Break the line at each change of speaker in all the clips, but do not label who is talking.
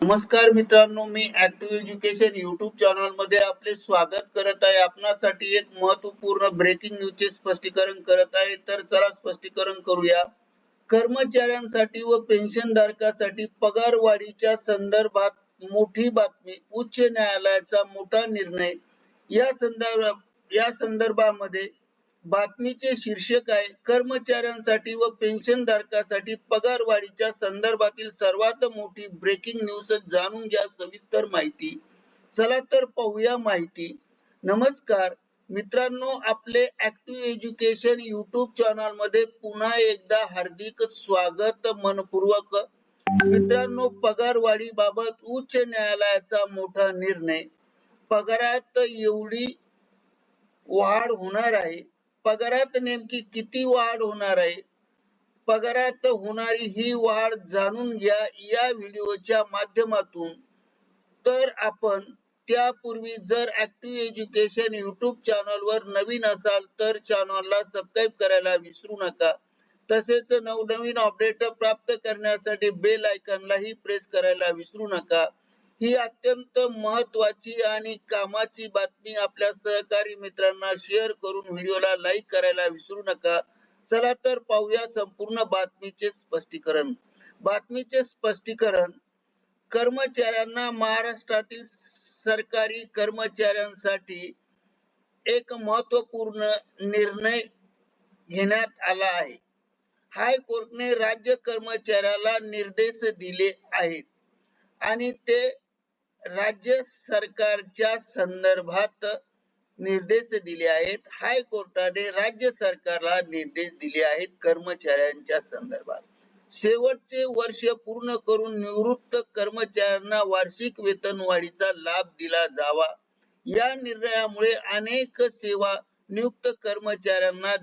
नमस्कार मित्रांनो मी ऍक्टिव्ह एज्युकेशन युट्यूब चॅनलमध्ये आपले स्वागत करत आहे. आपणासाठी एक महत्त्वपूर्ण ब्रेकिंग न्यूजचे स्पष्टीकरण करत आहे. तर चला स्पष्टीकरण करूया. कर्मचाऱ्यांसाठी व पेन्शन धारकासाठी पगार वाढीच्या संदर्भात मोठी बातमी उच्च न्यायालयाचा मोठा निर्णय. या संदर्भात या संदर्भामध्ये बातमीचे शीर्षक आहे कर्मचाऱ्यांसाठी व पेन्शन धारकासाठी पगार वाढीच्या संदर्भातील सर्वात मोठी ब्रेकिंग न्यूज जाणून घ्या सविस्तर माहिती. चला तर पाहूया माहिती. नमस्कार मित्रांनो आपले ऍक्टिव्ह एज्युकेशन युट्यूब चॅनलमध्ये पुन्हा एकदा हार्दिक स्वागत मनपूर्वक. मित्रांनो पगार वाढी बाबत उच्च न्यायालयाचा मोठा निर्णय. पगारात एवढी वाढ होणार आहे पगारात नेमकी किती वाढ होणार आहे? पगारात होणारी ही वाढ जाणून घ्या या व्हिडिओच्या माध्यमातून. तर आपण त्यापूर्वी जर ऍक्टिव्ह एज्युकेशन युट्यूब चॅनल वर नवीन असाल तर चॅनलला सबस्क्राईब करायला विसरू नका. तसेच नवनवीन अपडेट प्राप्त करण्यासाठी बेल आयकॉनलाही प्रेस करायला विसरू नका. ही अत्यंत महत्वाची आणि कामाची बातमी आपल्या सहकारी मित्रांना शेअर करून व्हिडिओला लाईक करायला विसरू नका. चला तर पाहूया संपूर्ण बातमीचे स्पष्टीकरण. बातमीचे स्पष्टीकरण कर्मचाऱ्यांना महाराष्ट्रातील सरकारी कर्मचाऱ्यांसाठी एक महत्त्वपूर्ण निर्णय घेण्यात आला आहे. हायकोर्टने राज्य कर्मचाऱ्याला निर्देश दिले आहेत आणि ते राज्य सरकारच्या संदर्भात निर्देश दिले आहेत. हायकोर्टाने राज्य सरकारला निर्देश दिले आहेत कर्मचाऱ्यांच्या संदर्भात. शेवटचे वर्ष पूर्ण करून निवृत्त कर्मचाऱ्यांना वार्षिक वेतनवाढीचा लाभ दिला जावा. या निर्णयामुळे अनेक सेवा नियुक्त कर्मचाऱ्यांना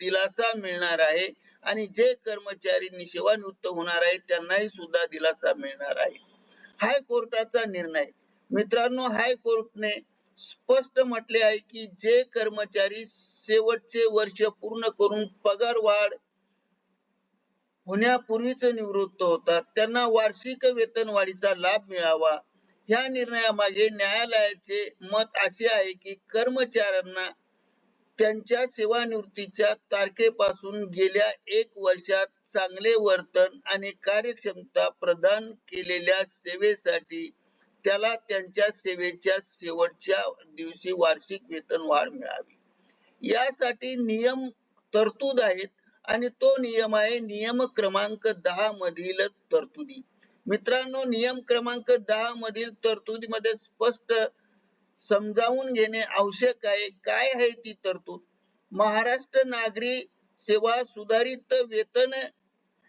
दिलासा मिळणार आहे आणि जे कर्मचारी निसेवानिवृत्त होणार आहेत त्यांनाही सुद्धा दिलासा मिळणार आहे. हायकोर्टाचा निर्णय. मित्रांनो हायकोर्टने स्पष्ट म्हटले आहे की जे कर्मचारी शेवटचे वर्ष पूर्ण करून पगार वाढ होण्यापूर्वीच निवृत्त होतात त्यांना वार्षिक वेतन वाढीचा लाभ मिळावा. ह्या निर्णयामागे न्यायालयाचे मत असे आहे की कर्मचाऱ्यांना त्यांच्या सेवानिवृत्तीच्या तारखेपासून गेल्या एक वर्षात चांगले वर्तन आणि कार्यक्षमता प्रदान केलेल्या सेवेसाठी त्याला त्यांच्या सेवेच्या शेवटच्या दिवशी वार्षिक वेतन वाढ मिळावी. यासाठी नियम तरतूद आहेत आणि तो नियम आहे नियम क्रमांक दहा मधील तरतुदी. मित्रांनो नियम क्रमांक दहा मधील तरतुदीमध्ये स्पष्ट समजावून घेणे आवश्यक आहे. काय आहे ती तरतूद? महाराष्ट्र नागरी सेवा सुधारित वेतन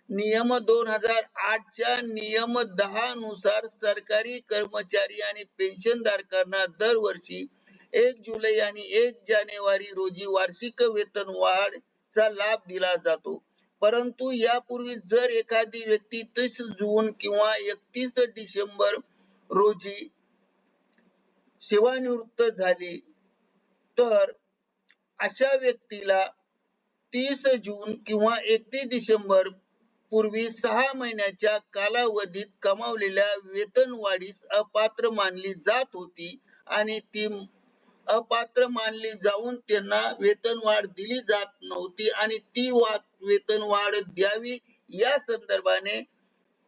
नियम दोन हजार आठच्या नियम दहा नुसार सरकारी कर्मचारी आणि पेन्शन धारकांना दरवर्षी एक जुलै आणि एक जानेवारी रोजी वार्षिक वेतन वाढ चा लाभ दिला जातो. परंतु यापूर्वी जर एखादी व्यक्ती तीस जून किंवा एकतीस डिसेंबर रोजी सेवानिवृत्त झाली. तर अशा व्यक्तीला तीस जून किंवा एकतीस डिसेंबर पूर्वी सहा महिन्याच्या कालावधीत कमावलेल्या वेतन वाढीस अपात्र मानली जात होती आणि ती अपात्र मानली जाऊन त्यांना वेतन वाढ दिली जात नव्हती आणि ती वेतन वाढ द्यावी या संदर्भाने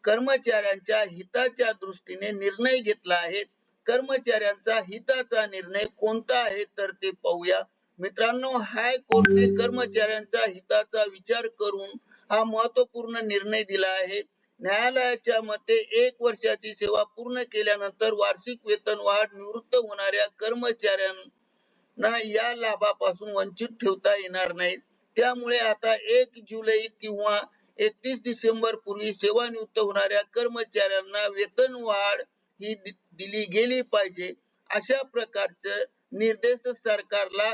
कर्मचाऱ्यांच्या हिताच्या दृष्टीने निर्णय घेतला आहे. कर्मचाऱ्यांचा हिताचा निर्णय कोणता आहे तर ते पाहूया. मित्रांनो हायकोर्टने कर्मचाऱ्यांचा हिताचा विचार करून हा महत्त्वपूर्ण निर्णय दिला आहे. न्यायालयाच्या मते एक वर्षाची सेवा पूर्ण केल्यानंतर वार्षिक वेतन वाढ निवृत्त होणाऱ्या कर्मचाऱ्यांना या लाभापासून वंचित ठेवता येणार नाही. त्यामुळे आता एक जुलै किंवा एकतीस डिसेंबर पूर्वी सेवानिवृत्त होणाऱ्या कर्मचाऱ्यांना वेतन वाढ ही दिली गेली पाहिजे. अशा प्रकारचे निर्देश सरकारला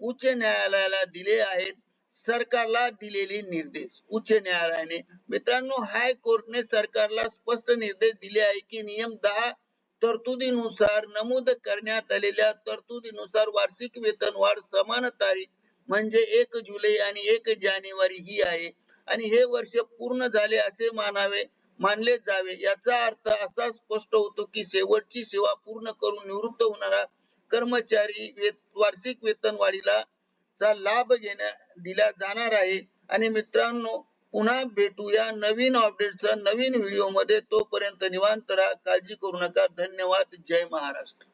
उच्च न्यायालयाला दिले आहेत. सरकारला दिलेले निर्देश उच्च न्यायालयाने. मित्रांनो हायकोर्टने सरकारला स्पष्ट निर्देश दिले आहे की नियम दहा तरतुदीनुसार नमूद करण्यात आलेल्या तरतुदीनुसार वार्षिक वेतन वाढ समान तारीख म्हणजे एक जुलै आणि एक जानेवारी ही आहे. आणि हे वर्ष पूर्ण झाले असे मानावे मानले जावे. याचा अर्थ असा स्पष्ट होतो की शेवटची सेवा पूर्ण करून निवृत्त होणारा कर्मचारी वार्षिक वेतनवाढीला चा लाभ घेण्या दिला जाणार आहे. आणि मित्रांनो पुन्हा भेटूया नवीन अपडेटचा नवीन व्हिडिओमध्ये. तोपर्यंत निवांत राहा. काळजी करू नका. धन्यवाद. जय महाराष्ट्र.